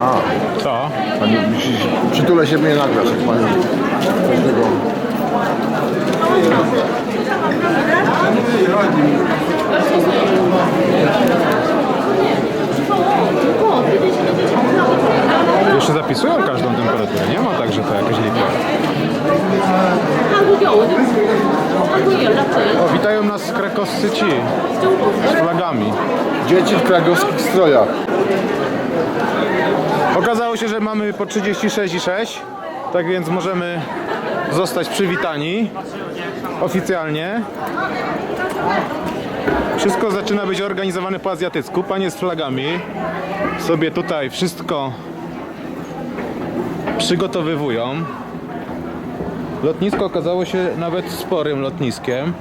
A, Co? pani, przytulę się mnie nagrasz, jak pani tego... Jeszcze zapisują każdą temperaturę, nie ma także to jakaś lipa. O, witają nas krakowscy ci, z flagami. Dzieci w krakowskich strojach. Okazało się, że mamy po 36,6, tak więc możemy zostać przywitani oficjalnie. Wszystko zaczyna być organizowane po azjatycku. Panie z flagami sobie tutaj wszystko przygotowywują. Lotnisko okazało się nawet sporym lotniskiem.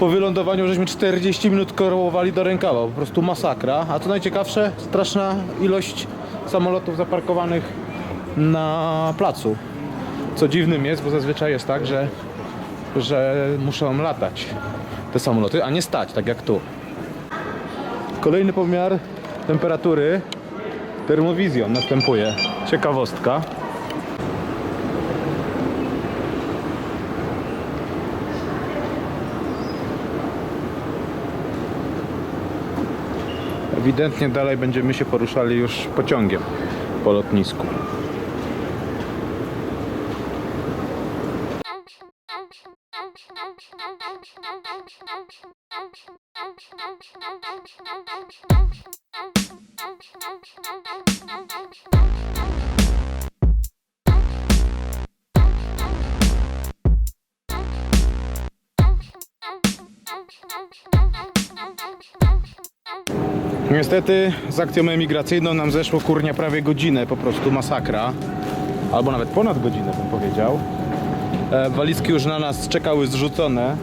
Po wylądowaniu żeśmy 40 minut korowali do rękawa, po prostu masakra. A co najciekawsze, straszna ilość samolotów zaparkowanych na placu. Co dziwnym jest, bo zazwyczaj jest tak, że, że muszą latać te samoloty, a nie stać, tak jak tu. Kolejny pomiar temperatury termowizją następuje. Ciekawostka. Ewidentnie dalej będziemy się poruszali już pociągiem po lotnisku. Niestety z akcją emigracyjną nam zeszło kurnia prawie godzinę, po prostu masakra. Albo nawet ponad godzinę bym powiedział. E, walizki już na nas czekały zrzucone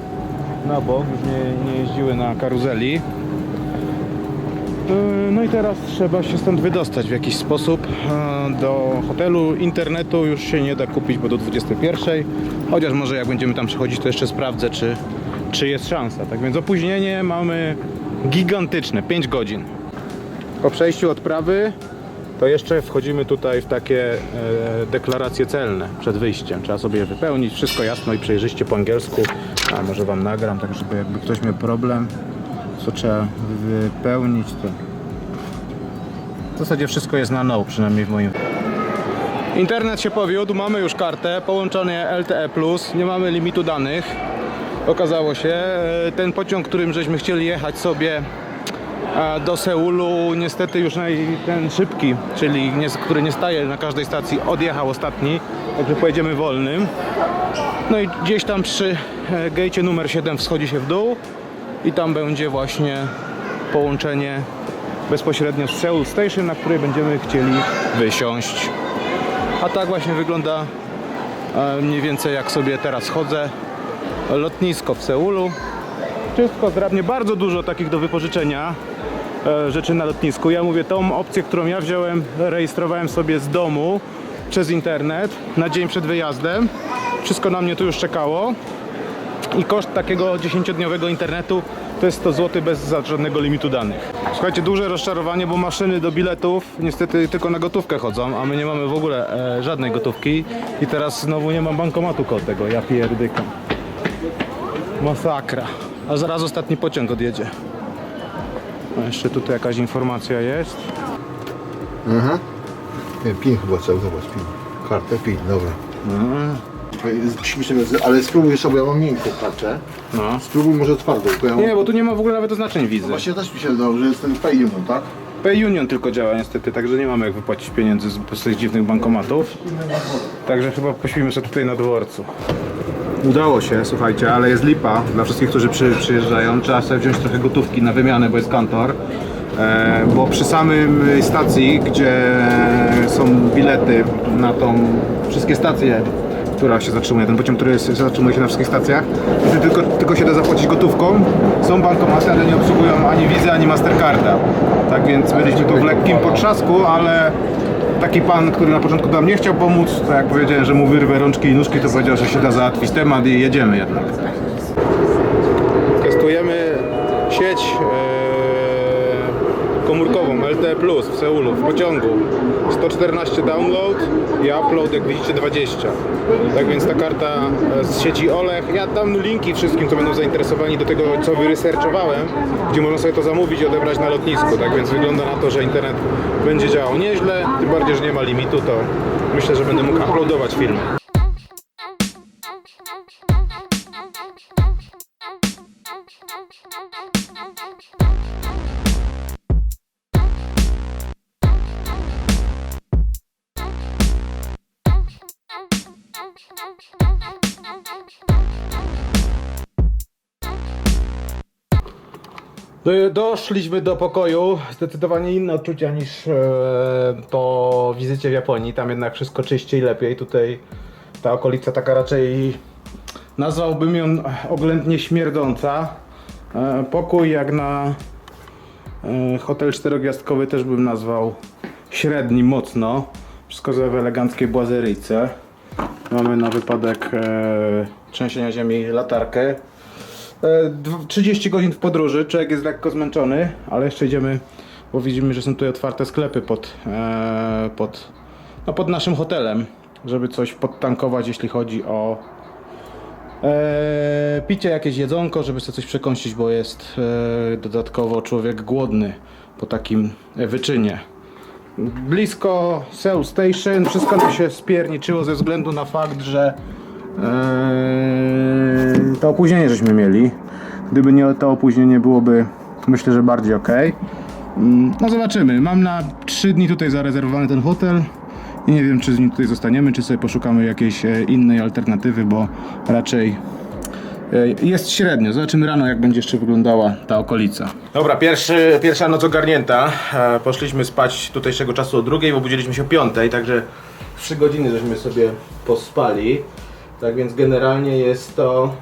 na bok, już nie, nie jeździły na karuzeli. E, No i teraz trzeba się stąd wydostać w jakiś sposób e, do hotelu. Internetu już się nie da kupić, bo do 21. Chociaż może jak będziemy tam przechodzić, to jeszcze sprawdzę, czy, czy jest szansa. Tak więc opóźnienie mamy gigantyczne 5 godzin. Po przejściu odprawy to jeszcze wchodzimy tutaj w takie e, deklaracje celne przed wyjściem. Trzeba sobie je wypełnić, wszystko jasno i przejrzyście po angielsku. A może wam nagram, tak żeby jakby ktoś miał problem, co trzeba wypełnić, to w zasadzie wszystko jest na no, przynajmniej w moim. Internet się powiódł, mamy już kartę, połączenie LTE+, nie mamy limitu danych. Okazało się, e, ten pociąg, którym żeśmy chcieli jechać sobie e, do Seulu, niestety już ten szybki, czyli nie, który nie staje na każdej stacji, odjechał ostatni, także pojedziemy wolnym. No i gdzieś tam przy e, gate numer 7 wschodzi się w dół i tam będzie właśnie połączenie bezpośrednio z Seoul Station, na której będziemy chcieli wysiąść. A tak właśnie wygląda mniej więcej jak sobie teraz chodzę. Lotnisko w Seulu. Wszystko zgrabnie, bardzo dużo takich do wypożyczenia e, rzeczy na lotnisku. Ja mówię, tą opcję, którą ja wziąłem, rejestrowałem sobie z domu przez internet na dzień przed wyjazdem. Wszystko na mnie tu już czekało. I koszt takiego 10-dniowego internetu to jest 100 zł bez żadnego limitu danych. Słuchajcie, duże rozczarowanie, bo maszyny do biletów niestety tylko na gotówkę chodzą, a my nie mamy w ogóle e, żadnej gotówki. I teraz znowu nie mam bankomatu koło tego, ja pierdykam. Masakra. A zaraz ostatni pociąg odjedzie. A jeszcze tutaj jakaś informacja jest. Mhm. Nie, pin chyba cały, zobacz, pin. Kartę, pin, dobra. Śmieszne, ale spróbuj sobie, ja mam miękką kartę. No. Spróbuj może twardą, bo ja mam... Nie, bo tu nie ma w ogóle nawet oznaczeń wizy. Właśnie też mi się wydało, że jest ten pay union, tak? Pay Union tylko działa niestety, także nie mamy jak wypłacić pieniędzy z, z tych dziwnych bankomatów. Także chyba pośpimy sobie tutaj na dworcu. Udało się, słuchajcie, ale jest lipa dla wszystkich, którzy przy, przyjeżdżają. Trzeba sobie wziąć trochę gotówki na wymianę, bo jest kantor. E, bo przy samym stacji, gdzie są bilety na tą wszystkie stacje, która się zatrzymuje, ten pociąg, który jest, zatrzymuje się na wszystkich stacjach, to tylko, tylko się da zapłacić gotówką. Są bankomaty, ale nie obsługują ani wizy, ani Mastercarda. Tak więc byliśmy tu w lekkim potrzasku, ale taki pan, który na początku nam nie chciał pomóc, to jak powiedziałem, że mu wyrwę rączki i nóżki, to powiedział, że się da załatwić temat i jedziemy jednak. Testujemy sieć e, komórkową LTE+. Plus w Seulu, w pociągu. 114 download i upload, jak widzicie, 20. Tak więc ta karta e, z sieci Olech. Ja dam linki wszystkim, co będą zainteresowani do tego, co wyresearchowałem, gdzie można sobie to zamówić i odebrać na lotnisku. Tak więc wygląda na to, że internet będzie działał nieźle, tym bardziej, że nie ma limitu, to myślę, że będę mógł uploadować filmy. Do- Doszliśmy do pokoju. Zdecydowanie inne odczucia niż e, po wizycie w Japonii. Tam jednak wszystko czyściej, lepiej. Tutaj ta okolica taka raczej nazwałbym ją oględnie śmierdząca. E, pokój jak na e, hotel czterogwiazdkowy też bym nazwał średni mocno. Wszystko w eleganckiej błazeryjce. Mamy na wypadek e, trzęsienia ziemi latarkę. E, dw- 30 godzin w podróży, człowiek jest lekko zmęczony, ale jeszcze idziemy, bo widzimy, że są tutaj otwarte sklepy pod, e, pod, no pod naszym hotelem, żeby coś podtankować, jeśli chodzi o e, picie, jakieś jedzonko, żeby sobie coś przekąsić, bo jest e, dodatkowo człowiek głodny po takim e, wyczynie. Blisko Seoul Station, wszystko nam się spierniczyło ze względu na fakt, że to opóźnienie żeśmy mieli. Gdyby nie to opóźnienie byłoby myślę, że bardziej ok. No zobaczymy. Mam na 3 dni tutaj zarezerwowany ten hotel i nie wiem czy z nim tutaj zostaniemy, czy sobie poszukamy jakiejś e, innej alternatywy, bo raczej e, jest średnio. Zobaczymy rano jak będzie jeszcze wyglądała ta okolica. Dobra, pierwszy, pierwsza noc ogarnięta. E, Poszliśmy spać tutejszego czasu o drugiej, bo obudziliśmy się o piątej, także 3 godziny żeśmy sobie pospali. Tak więc generalnie jest to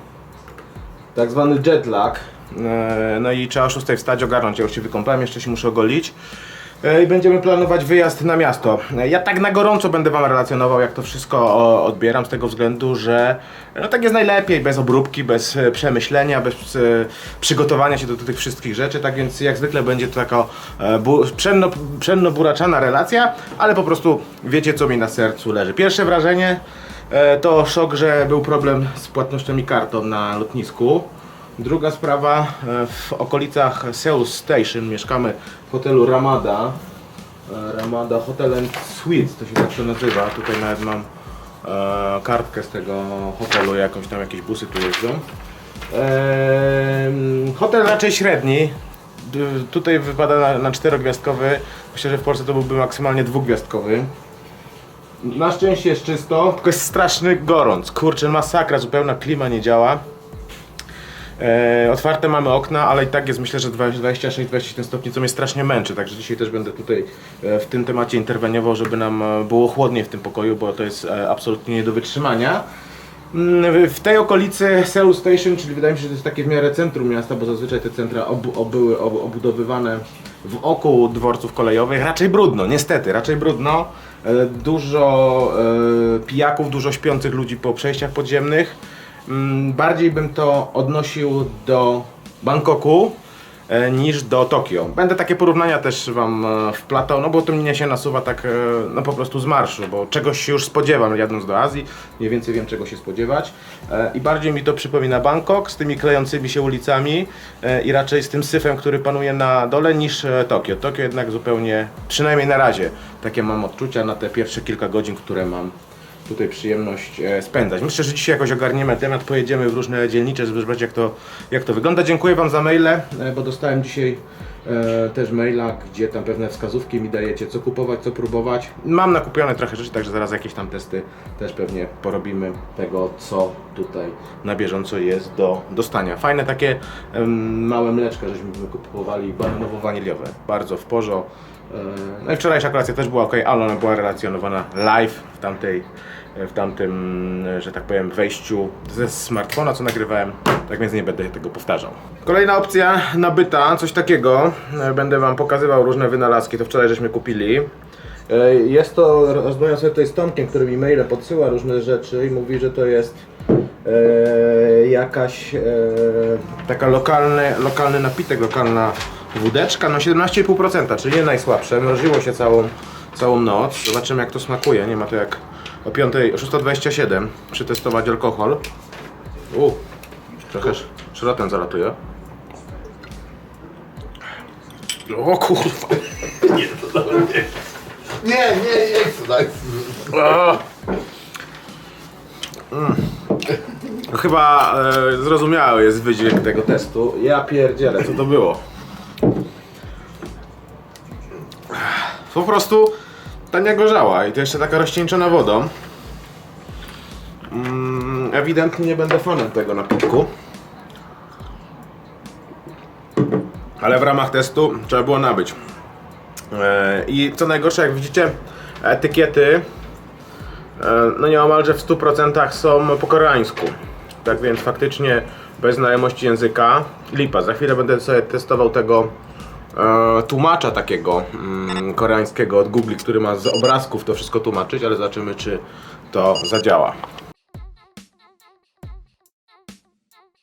tak zwany jet lag. E, No i trzeba o 6 wstać, ogarnąć. Ja już się wykąpałem, jeszcze się muszę ogolić. E, I będziemy planować wyjazd na miasto. E, Ja tak na gorąco będę Wam relacjonował, jak to wszystko odbieram, z tego względu, że no tak jest najlepiej, bez obróbki, bez przemyślenia, bez przygotowania się do, tych wszystkich rzeczy. Tak więc jak zwykle będzie to taka bu, pszenno, pszenno-buraczana relacja, ale po prostu wiecie, co mi na sercu leży. Pierwsze wrażenie E, to szok, że był problem z płatnościami kartą na lotnisku. Druga sprawa, e, w okolicach Seoul Station mieszkamy w hotelu Ramada. E, Ramada Hotel and Suites, to się tak to nazywa. Tutaj nawet mam e, kartkę z tego hotelu, jakąś tam jakieś busy tu jeżdżą. Hotel raczej średni. Tutaj wypada na, na czterogwiazdkowy. Myślę, że w Polsce to byłby maksymalnie dwugwiazdkowy. Na szczęście jest czysto, tylko jest straszny gorąc. Kurczę, masakra, zupełna klima nie działa. E, otwarte mamy okna, ale i tak jest myślę, że 26-27 stopni, co mnie strasznie męczy. Także dzisiaj też będę tutaj e, w tym temacie interweniował, żeby nam e, było chłodniej w tym pokoju, bo to jest e, absolutnie nie do wytrzymania. Mm, W tej okolicy Seoul Station, czyli wydaje mi się, że to jest takie w miarę centrum miasta, bo zazwyczaj te centra były ob, obudowywane wokół dworców kolejowych. Raczej brudno, niestety, raczej brudno. E, Dużo e, pijaków, dużo śpiących ludzi po przejściach podziemnych. Mm, Bardziej bym to odnosił do Bangkoku niż do Tokio. Będę takie porównania też Wam e, wplatał, no bo to mnie się nasuwa tak e, no po prostu z marszu, bo czegoś się już spodziewam jadąc do Azji, mniej więcej wiem czego się spodziewać E, i bardziej mi to przypomina Bangkok z tymi klejącymi się ulicami e, i raczej z tym syfem, który panuje na dole niż e, Tokio. Tokio jednak zupełnie, przynajmniej na razie, takie mam odczucia na te pierwsze kilka godzin, które mam tutaj przyjemność e, spędzać. Myślę, że dzisiaj jakoś ogarniemy temat, pojedziemy w różne dzielnicze, żeby zobaczyć jak to, jak to wygląda. Dziękuję Wam za maile, e, bo dostałem dzisiaj e, też maila, gdzie tam pewne wskazówki mi dajecie, co kupować, co próbować. Mam nakupione trochę rzeczy, także zaraz jakieś tam testy też pewnie porobimy tego, co tutaj na bieżąco jest do dostania. Fajne takie em, małe mleczka, żeśmy kupowali bananowo-waniliowe. Bardzo w porządku. No i wczorajsza kolacja też była ok, ale ona była relacjonowana live w tamtej, w tamtym, że tak powiem, wejściu ze smartfona, co nagrywałem, tak więc nie będę tego powtarzał. Kolejna opcja nabyta, coś takiego, będę Wam pokazywał różne wynalazki, to wczoraj żeśmy kupili. E, Jest to, rozmawiam sobie tutaj z Tomkiem, który mi maile podsyła różne rzeczy i mówi, że to jest e, jakaś e, taka lokalny, lokalny napitek, lokalna wódeczka, no 17,5%, czyli nie najsłabsze, mroziło się całą, całą noc, zobaczymy jak to smakuje, nie ma to jak o 5, o 6.27 przetestować alkohol. U, trochę sz- szrotem zalatuje. O kurwa. Nie, nie, nie chcę tak. Mm. Chyba e, zrozumiały jest wydźwięk tego testu. Ja pierdzielę, co to było? Po prostu tania gorzała i to jeszcze taka rozcieńczona wodą. Mm, ewidentnie nie będę fanem tego napitku. Ale w ramach testu trzeba było nabyć. E, I co najgorsze, jak widzicie, etykiety e, no nieomalże w 100% są po koreańsku. Tak więc faktycznie bez znajomości języka lipa. Za chwilę będę sobie testował tego e, tłumacza takiego mm, koreańskiego od Google, który ma z obrazków to wszystko tłumaczyć, ale zobaczymy czy to zadziała.